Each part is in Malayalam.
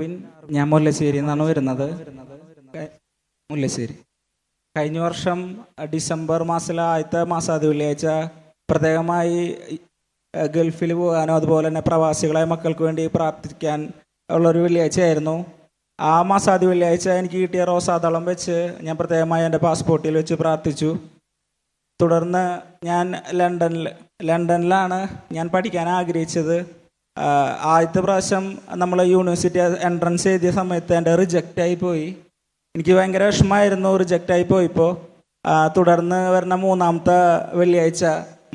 ഷാർവിൻ ഞാൻ മുല്ലശ്ശേരി എന്നാണ് വരുന്നത്. മുല്ലശ്ശേരി. കഴിഞ്ഞ വർഷം ഡിസംബർ മാസത്തിലെ ആദ്യത്തെ മാസം അത് വെള്ളിയാഴ്ച പ്രത്യേകമായി ഗൾഫിൽ പോകാനോ അതുപോലെ തന്നെ പ്രവാസികളായ മക്കൾക്ക് വേണ്ടി പ്രാർത്ഥിക്കാൻ ഉള്ളൊരു വെള്ളിയാഴ്ചയായിരുന്നു. ആ മാസാദി വെള്ളിയാഴ്ച എനിക്ക് കിട്ടിയ റോസാതളം വെച്ച് ഞാൻ പ്രത്യേകമായി എന്റെ പാസ്പോർട്ടിൽ വെച്ച് പ്രാർത്ഥിച്ചു. തുടർന്ന് ഞാൻ ലണ്ടനിൽ ലണ്ടനിലാണ് ഞാൻ പഠിക്കാൻ ആഗ്രഹിച്ചത്. ആദ്യത്തെ പ്രാവശ്യം നമ്മൾ യൂണിവേഴ്സിറ്റി എൻട്രൻസ് എഴുതിയ സമയത്ത് എന്റെ റിജക്റ്റ് ആയി പോയി. എനിക്ക് ഭയങ്കര വിഷമമായിരുന്നു റിജക്റ്റ് ആയി പോയിപ്പോൾ തുടർന്ന് വരുന്ന മൂന്നാമത്തെ വെള്ളിയാഴ്ച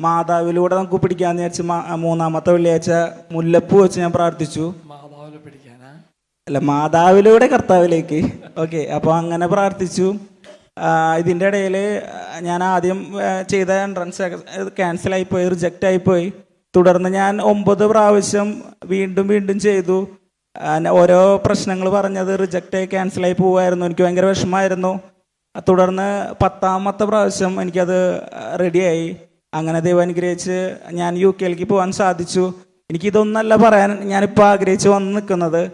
മാതാവിലൂടെ നമുക്ക് പിടിക്കാമെന്ന് വിചാരിച്ച് മൂന്നാമത്തെ വെള്ളിയാഴ്ച മുല്ലപ്പൂ വെച്ച് ഞാൻ പ്രാർത്ഥിച്ചു. അല്ല മാതാവിലൂടെ കർത്താവിലേക്ക്. ഓക്കെ അപ്പോൾ അങ്ങനെ പ്രാർത്ഥിച്ചു. ഇതിന്റെ ഇടയിൽ ഞാൻ ആദ്യം ചെയ്ത എൻട്രൻസ് ക്യാൻസൽ ആയിപ്പോയി റിജക്റ്റ് ആയിപ്പോയി തുടർന്ന് ഞാൻ ഒമ്പത് പ്രാവശ്യം വീണ്ടും വീണ്ടും ചെയ്തു. ഓരോ പ്രശ്നങ്ങൾ പറഞ്ഞത് റിജക്റ്റ് ആയി ക്യാൻസൽ ആയി പോവായിരുന്നു എനിക്ക് ഭയങ്കര വിഷമമായിരുന്നു. തുടർന്ന് പത്താമത്തെ പ്രാവശ്യം എനിക്കത് റെഡിയായി അങ്ങനെ ദൈവം അനുഗ്രഹിച്ച് ഞാൻ യു കെയിലേക്ക് പോകാൻ സാധിച്ചു. എനിക്കിതൊന്നല്ല പറയാൻ ഞാനിപ്പോൾ ആഗ്രഹിച്ച് വന്ന് നിൽക്കുന്നത്.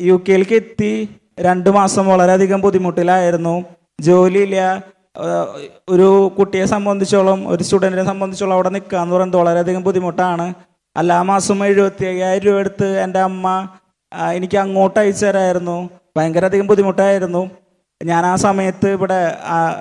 യു കെയിലേക്ക് എത്തി. രണ്ട് മാസം വളരെയധികം ബുദ്ധിമുട്ടിലായിരുന്നു. ജോലിയില്ല. ഒരു കുട്ടിയെ സംബന്ധിച്ചോളം ഒരു സ്റ്റുഡന്റിനെ സംബന്ധിച്ചോളം അവിടെ നിൽക്കുക എന്ന് പറയുന്നത് വളരെയധികം ബുദ്ധിമുട്ടാണ്. അല്ല ആ മാസം എഴുപത്തി അയ്യായിരം രൂപ എടുത്ത് എന്റെ അമ്മ എനിക്ക് അങ്ങോട്ട് അയച്ചു തരായിരുന്നു. ഭയങ്കര അധികം ബുദ്ധിമുട്ടായിരുന്നു. ഞാൻ ആ സമയത്ത് ഇവിടെ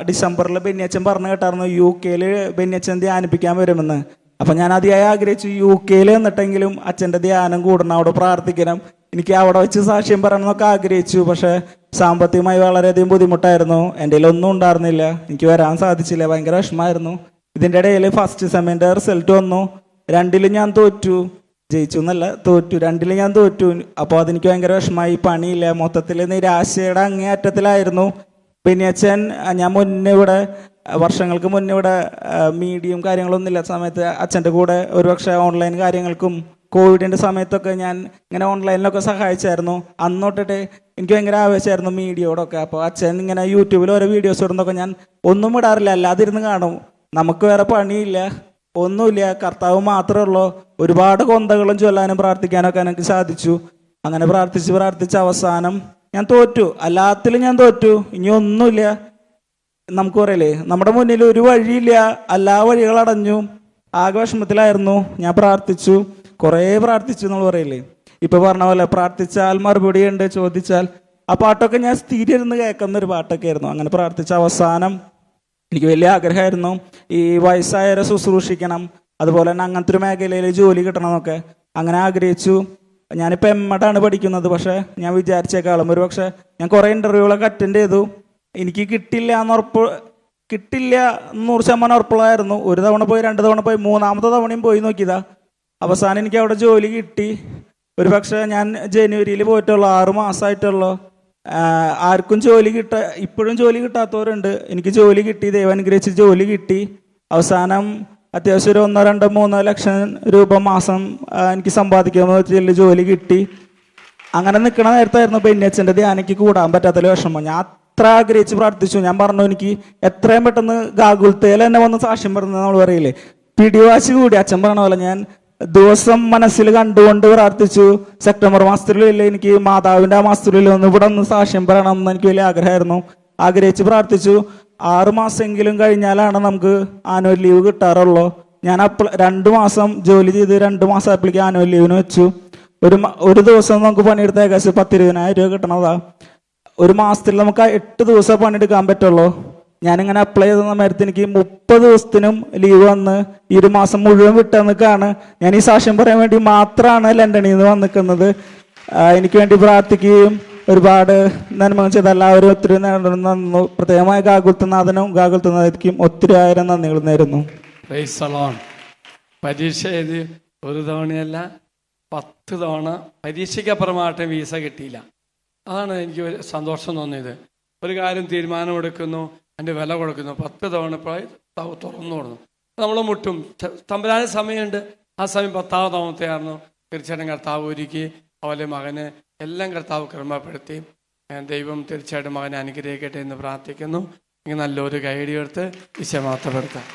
ഡിസംബറിൽ ബെന്നിയച്ചൻ പറഞ്ഞു കേട്ടായിരുന്നു യു കെയിൽ ബെന്നിയച്ചൻ ധ്യാനിപ്പിക്കാൻ വരുമെന്ന്. അപ്പം ഞാൻ അതിയായി ആഗ്രഹിച്ചു യു കെയിൽ നിന്നിട്ടെങ്കിലും അച്ഛന്റെ ധ്യാനം കൂടണം അവിടെ പ്രാർത്ഥിക്കണം. എനിക്ക് അവിടെ വെച്ച് സാക്ഷ്യം പറയണം എന്നൊക്കെ ആഗ്രഹിച്ചു പക്ഷേ സാമ്പത്തികമായി വളരെയധികം ബുദ്ധിമുട്ടായിരുന്നു. എന്റെ ഒന്നും ഉണ്ടായിരുന്നില്ല. എനിക്ക് വരാൻ സാധിച്ചില്ല. ഭയങ്കര വിഷമമായിരുന്നു. ഇതിന്റെ ഇടയിൽ ഫസ്റ്റ് സെമ്മിന്റെ റിസൾട്ട് വന്നു. രണ്ടിലും ഞാൻ തോറ്റു. ജയിച്ചു എന്നല്ല തോറ്റു. രണ്ടിലും ഞാൻ തോറ്റു. അപ്പോൾ അതെനിക്ക് ഭയങ്കര വിഷമമായി. പണിയില്ല. മൊത്തത്തിൽ നിരാശയുടെ അങ്ങേയറ്റത്തിലായിരുന്നു. പിന്നെ അച്ഛൻ ഞാൻ മുന്നേ ഇവിടെ വർഷങ്ങൾക്ക് മുന്നേ ഇവിടെ മീഡിയം ഇല്ലാത്ത സമയത്ത് അച്ഛന്റെ കൂടെ ഒരുപക്ഷെ ഓൺലൈൻ കാര്യങ്ങൾക്കും കോവിഡിന്റെ സമയത്തൊക്കെ ഞാൻ ഇങ്ങനെ ഓൺലൈനിലൊക്കെ സഹായിച്ചായിരുന്നു. അന്നോട്ടിട്ട് എനിക്ക് ഭയങ്കര ആവേശമായിരുന്നു മീഡിയയോടൊക്കെ. അപ്പോൾ അച്ഛൻ ഇങ്ങനെ യൂട്യൂബിൽ ഓരോ വീഡിയോസ് ഇടുന്നൊക്കെ ഞാൻ ഒന്നും ഇടാറില്ല. അല്ലാതിരുന്ന് കാണും. നമുക്ക് വേറെ പണിയില്ല. ഒന്നുമില്ല. കർത്താവ് മാത്രമേ ഉള്ളൂ. ഒരുപാട് കൊന്തകളും ചൊല്ലാനും പ്രാർത്ഥിക്കാനൊക്കെ എനിക്ക് സാധിച്ചു. അങ്ങനെ പ്രാർത്ഥിച്ച് പ്രാർത്ഥിച്ച് അവസാനം ഞാൻ തോറ്റു. അല്ലാത്തിലും ഞാൻ തോറ്റു. ഇനി ഒന്നുമില്ല. നമുക്ക് പറയലേ നമ്മുടെ മുന്നിൽ ഒരു വഴിയില്ല. എല്ലാ വഴികൾ അടഞ്ഞു. ആകെ വിഷമത്തിലായിരുന്നു. ഞാൻ പ്രാർത്ഥിച്ചു. കുറേ പ്രാർത്ഥിച്ചു നമ്മൾ പറയില്ലേ? ഇപ്പൊ പറഞ്ഞ പോലെ പ്രാർത്ഥിച്ചാൽ മറുപടി ഉണ്ട് ചോദിച്ചാൽ. ആ പാട്ടൊക്കെ ഞാൻ സ്ഥിരം ഇരുന്ന് കേൾക്കുന്ന ഒരു പാട്ടൊക്കെ ആയിരുന്നു അങ്ങനെ പ്രാർത്ഥിച്ച അവസാനം എനിക്ക് വലിയ ആഗ്രഹമായിരുന്നു ഈ വയസ്സായവരെ ശുശ്രൂഷിക്കണം അതുപോലെ തന്നെ അങ്ങനത്തെ ഒരു മേഖലയിൽ ജോലി കിട്ടണം എന്നൊക്കെ അങ്ങനെ ആഗ്രഹിച്ചു. ഞാനിപ്പോൾ എമ്മടാണ് പഠിക്കുന്നത് പക്ഷേ ഞാൻ വിചാരിച്ചേക്കാളും. ഒരു പക്ഷേ ഞാൻ കുറേ ഇന്റർവ്യൂകളൊക്കെ അറ്റൻഡ് ചെയ്തു. എനിക്ക് കിട്ടില്ല എന്ന് ഉറപ്പ് കിട്ടില്ല നൂറ് ശതമാനം ഉറപ്പുള്ളതായിരുന്നു. ഒരു തവണ പോയി രണ്ട് തവണ പോയി മൂന്നാമത്തെ തവണയും പോയി നോക്കിയതാ. അവസാനം എനിക്ക് അവിടെ ജോലി കിട്ടി. ഒരു പക്ഷേ ഞാൻ ജനുവരിയിൽ പോയിട്ടുള്ളൂ ആറ് മാസമായിട്ടുള്ളൂ ആർക്കും ജോലി കിട്ട ഇപ്പോഴും ജോലി കിട്ടാത്തവരുണ്ട്. എനിക്ക് ജോലി കിട്ടി ദൈവാനുഗ്രഹിച്ച് ജോലി കിട്ടി. അവസാനം അത്യാവശ്യം ഒരു ഒന്നോ രണ്ടോ മൂന്നോ ലക്ഷം രൂപ മാസം എനിക്ക് സമ്പാദിക്കാമെന്ന് വെച്ചാൽ ജോലി കിട്ടി. അങ്ങനെ നിൽക്കണ നേരത്തായിരുന്നു ബെന്നിയച്ഛന്റെ ധ്യാനിക്ക് കൂടാൻ പറ്റാത്തൊരു വിഷമം. ഞാൻ അത്ര ആഗ്രഹിച്ച് പ്രാർത്ഥിച്ചു. ഞാൻ പറഞ്ഞു എനിക്ക് എത്രയും പെട്ടെന്ന് ഗാഗുൽത്തേൽ എന്നെ വന്ന് സാക്ഷ്യം പറയുന്നത് നമ്മൾ പറയില്ലേ? പിടിവാശി കൂടി അച്ഛൻ പറഞ്ഞ പോലെ ഞാൻ ദിവസം മനസ്സിൽ കണ്ടുകൊണ്ട് പ്രാർത്ഥിച്ചു. സെപ്റ്റംബർ മാസത്തിലില്ല എനിക്ക് മാതാവിന്റെ ആ മാസത്തിലില്ല ഒന്ന് ഇവിടെ ഒന്ന് സാക്ഷ്യം പറയണം എന്ന് എനിക്ക് വലിയ ആഗ്രഹമായിരുന്നു. ആഗ്രഹിച്ച് പ്രാർത്ഥിച്ചു. ആറ് മാസമെങ്കിലും കഴിഞ്ഞാലാണ് നമുക്ക് ആനുവൽ ലീവ് കിട്ടാറുള്ളൂ. ഞാൻ അപ്ല രണ്ട് മാസം ജോലി ചെയ്ത് രണ്ട് മാസം ആയപ്പോഴേക്കും ആനുവൽ ലീവിന് വെച്ചു. ഒരു ഒരു ദിവസം നമുക്ക് പണിയെടുത്ത ഏകദേശം പത്തിരുപതിനായിരം രൂപ കിട്ടണതാ. ഒരു മാസത്തിൽ നമുക്ക് എട്ട് ദിവസം പണിയെടുക്കാൻ പറ്റുള്ളൂ. ഞാനിങ്ങനെ അപ്ലൈ ചെയ്ത സമയത്ത് എനിക്ക് മുപ്പത് ദിവസത്തിനും ലീവ് വന്ന് ഈ ഒരു മാസം മുഴുവൻ വിട്ടെന്നൊക്കെയാണ് ഞാൻ ഈ സാക്ഷ്യം പറയാൻ വേണ്ടി മാത്രമാണ് ലണ്ടനിൽ നിന്ന് വന്നിക്കുന്നത്. എനിക്ക് വേണ്ടി പ്രാർത്ഥിക്കുകയും ഒരുപാട് നന്മകൾ ചെയ്ത എല്ലാവരും ഒത്തിരി നന്നു. പ്രത്യേകമായ ഗാകുൽത്തനാഥനും ഗാഗുൽത്തനാഥിക്കും ഒത്തിരി ആയിരം നന്ദികൾ നേരുന്നു. പരീക്ഷ എഴുതി ഒരു തവണയല്ല പത്ത് തവണ പരീക്ഷയ്ക്കപ്പുറമായിട്ട് വീസ കിട്ടിയില്ല. അതാണ് എനിക്ക് സന്തോഷം തോന്നിയത്. ഒരു കാര്യം തീരുമാനമെടുക്കുന്നു. അതിന്റെ വില കൊടുക്കുന്നു. പത്ത് തവണ പ്രായ തുറന്നു കൊടുക്കുന്നു നമ്മൾ മുട്ടും. തമ്പരാന സമയമുണ്ട്. ആ സമയം പത്താം ആയിരുന്നു. തീർച്ചയായിട്ടും കർത്താവ് ഒരുക്കി അവലെ മകന് എല്ലാം കർത്താവ് ക്രമപ്പെടുത്തി ദൈവം തീർച്ചയായിട്ടും മകനെ അനുഗ്രഹിക്കട്ടെ എന്ന് പ്രാർത്ഥിക്കുന്നു. ഇങ്ങനെ നല്ലൊരു ഗൈഡ് എടുത്ത് വിശമാത്തപ്പെടുത്താം